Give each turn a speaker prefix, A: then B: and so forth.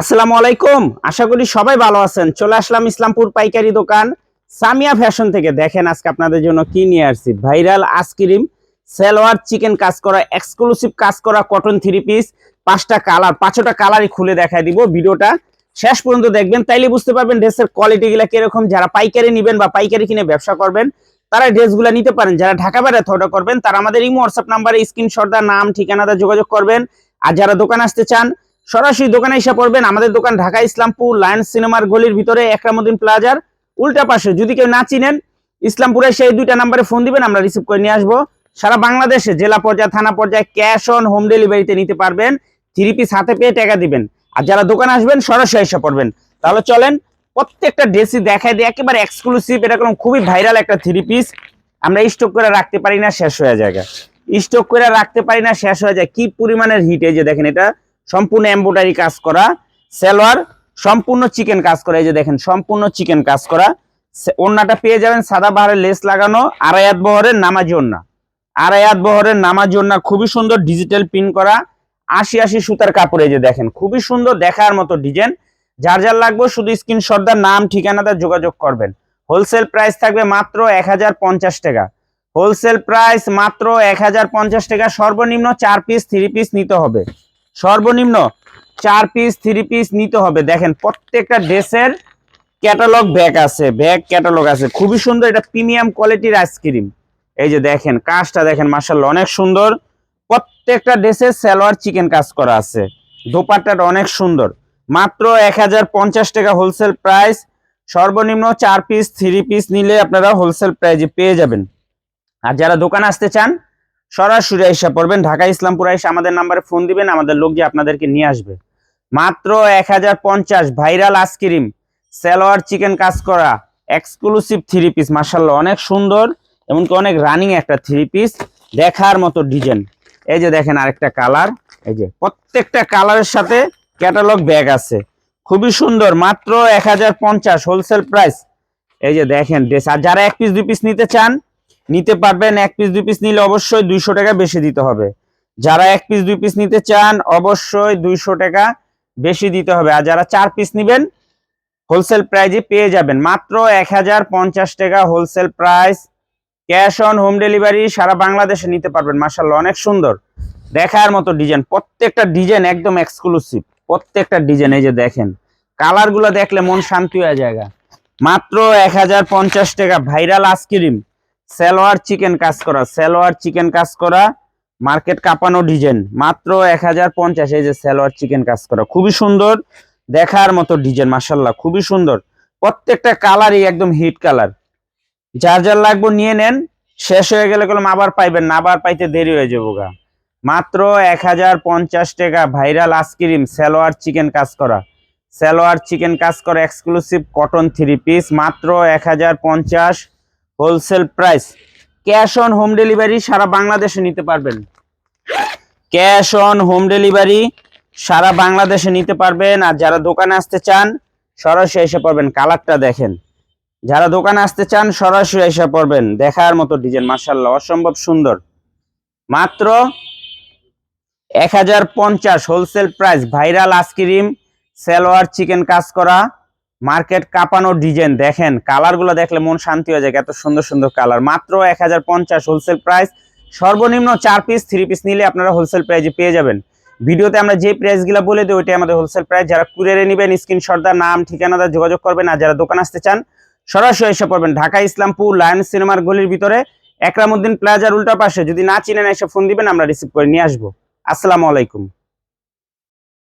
A: আসসালামু আলাইকুম। আশা করি সবাই ভালো আছেন। চলে আসলাম ইসলামপুর পাইকারি দোকান সামিয়া ফ্যাশন থেকে। দেখেন আজকে আপনাদের জন্য কি নিয়ে আসছি। ভাইরাল আইসক্রিম, সেলোয়ার, চিকেন কাজ করা এক্সক্লুসিভ কাজ করা কটন থ্রি পিস পাঁচটা কালার পাঁচটা কালারই খুলে দেখায় দিব ভিডিওটা। শেষ পর্যন্ত দেখবেন, তাইলে বুঝতে পারবেন ড্রেসের কোয়ালিটি গুলা কীরকম। যারা পাইকারি নেবেন বা পাইকারি কিনে ব্যবসা করবেন, তারা ড্রেসগুলো নিতে পারেন। যারা ঢাকা বেড়াতে অর্ডার করবেন, তারা আমাদের এই হোয়াটসঅ্যাপ নাম্বারে স্ক্রিনশট দা নাম ঠিকানাটা যোগাযোগ করবেন। আর যারা দোকান আসতে চান সরাসরি দোকানে এসে পড়বেন আমাদের দোকান ঢাকা ইসলামপুর লায়ন্স সিনেমার গলির ভিতরে একরামুদ্দিন প্লাজার উল্টা পাশে। যদি কেউ না চিনেন, ইসলামপুরে সেই দুইটা নাম্বারে ফোন দিবেন, আমরা রিসিভ করে নিয়ে আসব। সারা বাংলাদেশে জেলা পর্যায়ে, থানা পর্যায়ে ক্যাশ অন হোম ডেলিভারিতে নিতে পারবেন। থ্রি পিস হাতে পেয়ে টাকা দিবেন। আর যারা দোকানে আসবেন, সরাসরি এসে পড়বেন। তাহলে চলেন, প্রত্যেকটা ড্রেসই দেখায় দিয়ে একেবারে এক্সক্লুসিভ এটা কোনো খুবই ভাইরাল একটা থ্রি পিস আমরা স্টক করে রাখতে পারি না, শেষ হয়ে যায় স্টক করে রাখতে পারি না, শেষ হয়ে যায়। কি পরিমাণের হিট এই যে দেখেন এটা। সম্পূর্ণ এমব্রয়ডারি কাজ করা, সেলোয়ার, সম্পূর্ণ চিকেন কাজ করা, এই যে দেখেন, সম্পূর্ণ চিকেন কাজ করা। ওড়নাটা পেয়ে যাবেন সাদা বাহারের লেস লাগানো আড়াইয়াত বহরের নামাজি ওড়না। আড়াইয়াত বহরের নামাজি ওড়না, খুবই সুন্দর ডিজিটাল পিন করা, আশি আশি সুতার কাপড় যে দেখেন, খুবই সুন্দর দেখার মতো ডিজাইন যার যার লাগবে শুধু স্ক্রিনশটদার নাম ঠিকানাটা যোগাযোগ করবেন। হোলসেল প্রাইস থাকবে মাত্র এক হাজার পঞ্চাশ টাকা। হোলসেল প্রাইস মাত্র এক হাজার পঞ্চাশ টাকা, সর্বনিম্ন চার পিস থ্রি পিস নিতে হবে। সর্বনিম্ন চার পিস থ্রি পিস নিতে হবে। দেখেন, প্রত্যেকটা ড্রেসের ক্যাটালগ ব্যাগ আছে ব্যাগ ক্যাটালগ আছে। খুবই সুন্দর এটা প্রিমিয়াম কোয়ালিটির আইসক্রিম এই যে দেখেন, কাজটা দেখেন মার্শাল্লাহ অনেক সুন্দর। প্রত্যেকটা ড্রেসে সালোয়ার চিকেন কাজ করা আছে। দোপাট্টাটা অনেক সুন্দর। মাত্র এক হাজার পঞ্চাশ টাকা হোলসেল প্রাইস সর্বনিম্ন চার পিস থ্রি পিস নিলে আপনারা হোলসেল প্রাইজে পেয়ে যাবেন। আর যারা দোকান আসতে চান সরাসরি এসে পড়বেন। ঢাকা ইসলামপুর এসে আমাদের নাম্বারে ফোন দিবেন, আমাদের লোক যে আপনাদেরকে নিয়ে আসবে। মাত্র এক হাজার পঞ্চাশ ভাইরাল আইসক্রিম, সালোয়ার চিকেন কাজ করা এক্সক্লুসিভ থ্রি পিস মার্শাল্লাহ অনেক সুন্দর, এমনকি অনেক রানিং একটা থ্রি পিস দেখার মতো ডিজাইন এই যে দেখেন আরেকটা কালার এই যে প্রত্যেকটা কালারের সাথে ক্যাটালগ ব্যাগ আছে। খুবই সুন্দর, মাত্র এক হাজার পঞ্চাশ হোলসেল প্রাইস এই যে দেখেন ড্রেস আর যারা এক পিস দুই পিস নিতে চান নিতে পারবেন এক পিস দুই পিস নিলে অবশ্যই দুইশো টাকা বেশি দিতে হবে। যারা এক পিস দুই পিস নিতে চান, অবশ্যই দুইশো টাকা বেশি দিতে হবে। আর যারা চার পিস নিবেন হোলসেল প্রাইজে পেয়ে যাবেন। মাত্র এক হাজার পঞ্চাশ টাকা wholesale price cash on home delivery সারা বাংলাদেশে নিতে পারবেন মার্শাল্লাহ অনেক সুন্দর। দেখার মতো ডিজাইন প্রত্যেকটা ডিজাইন একদম এক্সক্লুসিভ প্রত্যেকটা ডিজাইন এই যে দেখেন কালারগুলো দেখলে মন শান্তি হয়ে জায়গা মাত্র এক হাজার পঞ্চাশ টাকা ভাইরাল আইসক্রিম সালোয়ার চিকেন কাজ করা, সালোয়ার চিকেন কাজ করা, মার্কেট কাঁপানো ডিজাইন। মাত্র এক হাজার পঞ্চাশ, এই যে সালোয়ার চিকেন কাজ করা। খুবই সুন্দর, দেখার মতো ডিজাইন মাসাল্লাহ খুবই সুন্দর। প্রত্যেকটা কালারই একদম হিট কালার। যার যার লাগবে নিয়ে নেন, শেষ হয়ে গেলে কলম আবার পাইবেন না, আবার পাইতে দেরি হয়ে যাব গা। মাত্র এক হাজার পঞ্চাশ টাকা ভাইরাল আইসক্রিম সালোয়ার চিকেন কাজ করা। সালোয়ার চিকেন কাজ করা, এক্সক্লুসিভ কটন থ্রি পিস, মাত্র এক হাজার পঞ্চাশ। Wholesale price. Cash on home delivery সারা বাংলাদেশে নিতে পারবেন। ক্যাশ অন হোম ডেলিভারি সারা বাংলাদেশে নিতে পারবেন। আর যারা দোকানে আসতে চান, সরাসরি এসে পড়বেন। কালারটা দেখেন। যারা দোকানে আসতে চান, সরাসরি এসে পড়বেন। দেখার মতো ডিজাইন মার্শাল্লাহ অসম্ভব সুন্দর। মাত্র এক হাজার পঞ্চাশ wholesale price. Viral ice cream, salwar, chicken কাজ করা। মার্কেট কাঁপানো ডিজাইন, দেখেন, কালারগুলো দেখলে মন শান্তি হয়ে যায়, এত সুন্দর সুন্দর কালার। মাত্র এক হাজার পঞ্চাশ হোলসেল প্রাইস সর্বনিম্ন চার পিস থ্রি পিস নিলে আপনারা হোলসেল প্রাইজে পেয়ে যাবেন। ভিডিওতে আমরা যে প্রাইসগুলো বলে দিই, ওইটাই আমাদের হোলসেল প্রাইস যারা কুরিয়ারে নেবেন স্ক্রিনশট দা নাম ঠিকানাটা যোগাযোগ করবেন, আর যারা দোকান আসতে চান, সরাসরি এসে পড়বেন ঢাকা ইসলামপুর লায়ন্স সিনেমার গলির ভিতরে, একরামুদ্দিন প্লাজার উল্টা পাশে। যদি না চিনেন, এসে ফোন দিবেন, আমরা রিসিভ করে নিয়ে আসব। আসসালামু আলাইকুম।